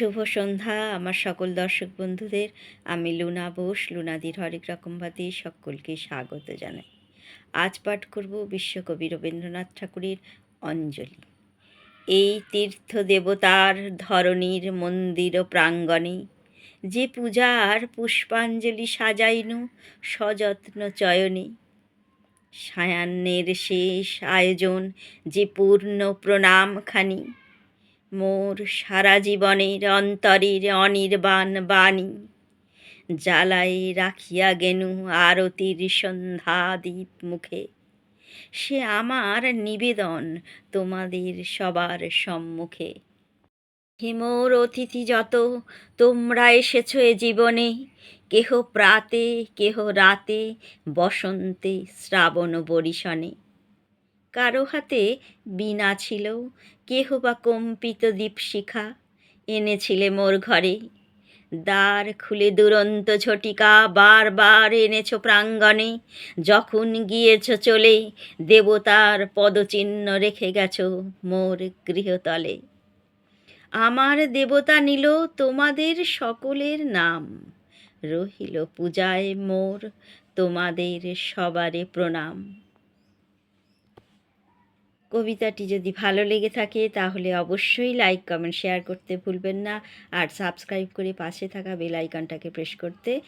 শুভ সন্ধ্যা, আমার সকল দর্শক বন্ধুদের। আমি লুনা বোস, লুনাদির হরেক রকমবাদী সকলকে স্বাগত জানাই। আজ পাঠ করব বিশ্বকবি রবীন্দ্রনাথ ঠাকুরের অঞ্জলি। এই তীর্থ দেবতার ধরণীর মন্দির ও প্রাঙ্গণে যে পূজার পুষ্পাঞ্জলি সাজাইনু সযত্ন চয়নে, সায়ান্নের শেষ আয়োজন যে পূর্ণ প্রণামখানি মোর সারা জীবনের অন্তরের অনির্বাণ বাণী। জ্বালাই রাখিয়া গেনু আরতির সন্ধ্যা দ্বীপ মুখে। সে আমার নিবেদন তোমাদের সবার সম্মুখে। হিমোর অতিথি যত, তোমরা এসেছ এ জীবনে। কেহ প্রাতে, কেহ রাতে বসন্তে শ্রাবণ বরিশনে। কারও হাতে বীণা ছিল, কেহ বা কম্পিত দীপশিখা এনেছিলে মোর ঘরে। দ্বার খুলে দুরন্ত ঝটিকা বারবার এনেছ প্রাঙ্গণে, যখন গিয়েছ চলে, দেবতার পদচিহ্ন রেখে গেছ মোর গৃহতলে। আমার দেবতা নিল তোমাদের সকলের নাম, রহিল পূজায় মোর তোমাদের সবারে প্রণাম। কবিতাটি যদি ভালো লেগে থাকে, তাহলে অবশ্যই লাইক কমেন্ট শেয়ার করতে ভুলবেন না। আর সাবস্ক্রাইব করে পাশে থাকা বেল আইকনটাকে প্রেস করতে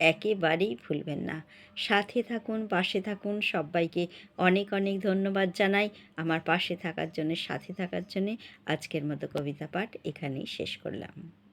একেবারেই ভুলবেন না। সাথে থাকুন, পাশে থাকুন। সবাইকে অনেক অনেক ধন্যবাদ জানাই আমার পাশে থাকার জন্য, সাথে থাকার জন্যে। আজকের মতো কবিতা পাঠ এখানেই শেষ করলাম।